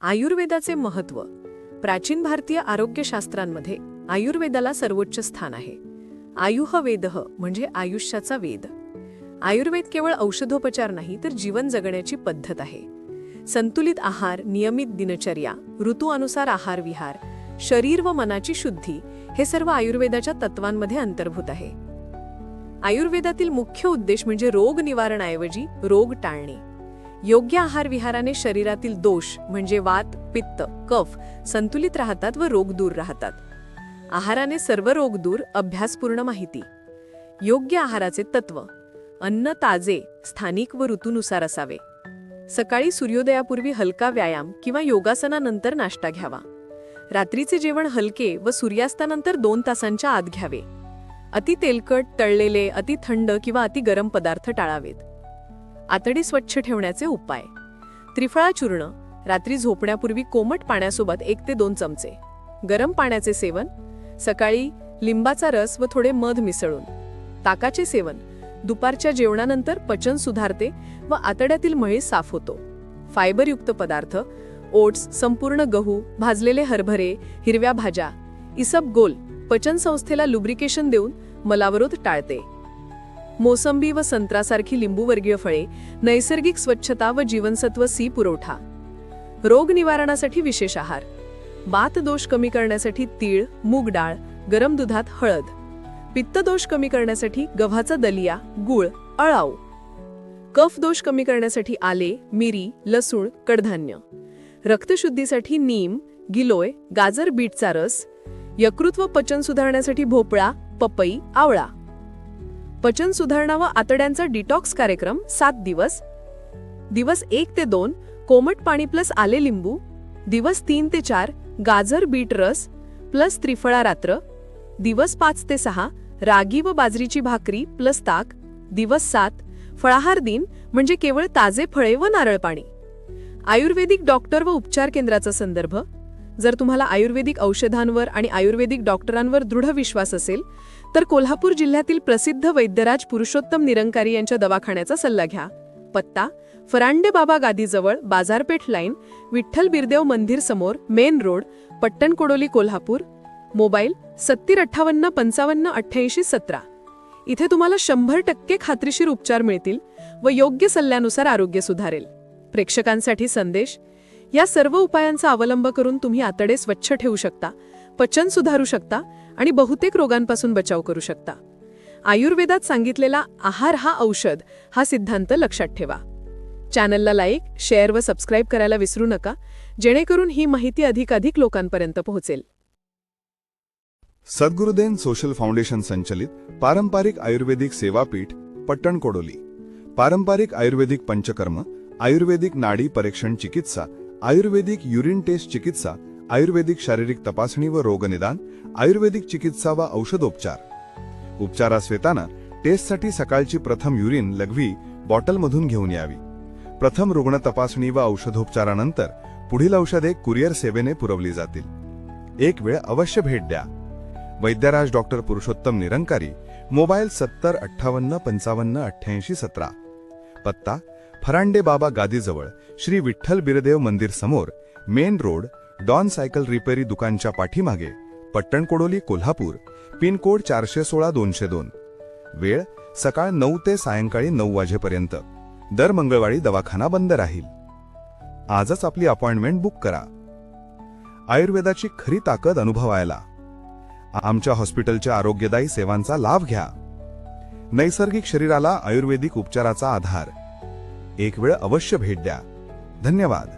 आयुर्वेदाचे महत्त्व प्राचीन भारतीय आरोग्यशास्त्रांमध्ये आयुर्वेदाला सर्वोच्च स्थान आहे. आयुह वेदह म्हणजे आयुष्याचा वेद. आयुर्वेद केवळ औषधोपचार नाही तर जीवन जगण्याची पद्धत आहे. संतुलित आहार नियमित दिनचर्या ऋतूअनुसार आहार विहार शरीर व मनाची शुद्धी हे सर्व आयुर्वेदाच्या तत्वांमध्ये अंतर्भूत आहे. आयुर्वेदातील मुख्य उद्देश म्हणजे रोग निवारणाऐवजी रोग टाळणे. योग्य आहार विहाराने शरीरातील दोष म्हणजे वात पित्त कफ संतुलित राहतात व रोग दूर राहतात. आहाराने सर्व रोग दूर अभ्यासपूर्ण माहिती. योग्य आहाराचे तत्व. अन्न ताजे स्थानिक व ऋतूनुसार असावे. सकाळी सूर्योदयापूर्वी हलका व्यायाम किंवा योगासनानंतर नाश्ता घ्यावा. रात्रीचे जेवण हलके व सूर्यास्तानंतर दोन तासांच्या आत घ्यावे. अति तेलकट तळलेले अति थंड किंवा अति गरम पदार्थ टाळावेत. आतडी स्वच्छ ठेवण्याचे उपाय. त्रिफळा चूर्ण रात्री झोपण्यापूर्वी कोमट पाण्यासोबत एक ते दोन चमचे. गरम पाण्याचे सेवन सकाळी लिंबाचा रस व थोडे मध मिसळून. ताकाचे सेवन दुपारच्या जेवणानंतर पचन सुधारते व आतड्यातील मळी साफ होतो. फायबरयुक्त पदार्थ ओट्स संपूर्ण गहू भाजलेले हरभरे हिरव्या भाज्या इसब गोल पचन संस्थेला लुब्रिकेशन देऊन मलावरोध टाळते. मोसंबी व संत्रासारखी लिंबूवर्गीय फळे नैसर्गिक स्वच्छता व जीवनसत्व सी पुरवठा. रोग निवारणासाठी विशेष आहार. बात दोष कमी करण्यासाठी तीळ मूग डाळ गरम दुधात हळद. पित्त दोष कमी करण्यासाठी गव्हाचा दलिया गुळ अळाव. कफ दोष कमी करण्यासाठी आले मिरी लसूण कडधान्य. रक्तशुद्धीसाठी नीम गिलोय गाजर बीटचा रस. यकृत व पचन सुधारण्यासाठी भोपळा पपई आवळा. पचन सुधारणा व आतड्यांचा डिटॉक्स कार्यक्रम सात दिवस. दिवस एक ते दोन कोमट पाणी प्लस आले लिंबू. दिवस तीन ते चार गाजर बीट रस प्लस त्रिफळा रात्र. दिवस पाच ते सहा रागी व बाजरीची भाकरी प्लस ताक. दिवस सात फळाहार दिन म्हणजे केवळ ताजे फळे व नारळ पाणी. आयुर्वेदिक डॉक्टर व उपचार केंद्राचा संदर्भ. जर तुम्हाला आयुर्वेदिक औषधांवर आणि आयुर्वेदिक डॉक्टरांवर दृढ विश्वास असेल तर कोल्हापूर जिल्ह्यातील प्रसिद्ध वैद्यराज पुरुषोत्तम निरंकारी यांच्या दवाखान्याचा सल्ला घ्या. पत्ता फरांडे बाबा गादीजवळ बाजारपेठ लाईन विठ्ठल बिरदेव मंदिर समोर main road Pattan Kodoli Kolhapur. Mobile सत्तर अठ्ठावन्न पंचावन्न अठ्ठ्याऐंशी सतरा. इथे तुम्हाला शंभर टक्के खात्रीशीर उपचार मिळतील व योग्य सल्ल्यानुसार आरोग्य सुधारेल. प्रेक्षकांसाठी संदेश या सर्व उपायांचा अवलंब करून तुम्ही आतडे स्वच्छ ठेवू शकता. पचन सुधारू शकता आणि बहुतेक रोगांपासून बचाव करू शकता. आयुर्वेदात सांगितलेला आहार हा औषध हा सिद्धांत लक्षात ठेवा. चॅनलला लाईक शेअर व सबस्क्राईब करायला विसरू नका जेणेकरून ही माहिती अधिकाधिक लोकांपर्यंत पोहोचेल. सद्गुरुदेन सोशल फाउंडेशन संचलित पारंपरिक आयुर्वेदिक सेवापीठ पट्टण कोडोली. पारंपरिक आयुर्वेदिक पंचकर्म आयुर्वेदिक नाडी परीक्षण चिकित्सा आयुर्वेदिक युरिन टेस्ट चिकित्सा आयुर्वेदिक शारीरिक तपासणी व रोगनिदान आयुर्वेदिक चिकित्सा व औषधोपचार. उपचारास येताना टेस्टसाठी सकाळची प्रथम युरिन लघवी बॉटलमधून घेऊन यावी. प्रथम रुग्ण तपासणी व औषधोपचारानंतर पुढील औषधे कुरिअर सेवेने पुरवली जातील. एक वेळ अवश्य भेट द्या. वैद्यराज डॉक्टर पुरुषोत्तम निरंकारी मोबाईल सत्तर अठ्ठावन्न पंचावन्न अठ्ठ्याऐंशी सतरा. पत्ता फरांडे बाबा गादीजवळ श्री विठ्ठल बिरदेव मंदिर समोर मेन रोड डॉन सायकल रिपेरी दुकानच्या पाठीमागे पट्टण कोडोली कोल्हापूर पिनकोड चारशे सोळा दोनशे दोन. वेळ सकाळ नऊ ते सायंकाळी नऊ वाजेपर्यंत. दर मंगळवारी दवाखाना बंद राहील. आजच आपली अपॉइंटमेंट बुक करा. आयुर्वेदाची खरी ताकद अनुभवायला. आमच्या हॉस्पिटलच्या आरोग्यदायी सेवांचा लाभ घ्या. नैसर्गिक शरीराला आयुर्वेदिक उपचाराचा आधार. एक वेळ अवश्य भेट द्या. धन्यवाद.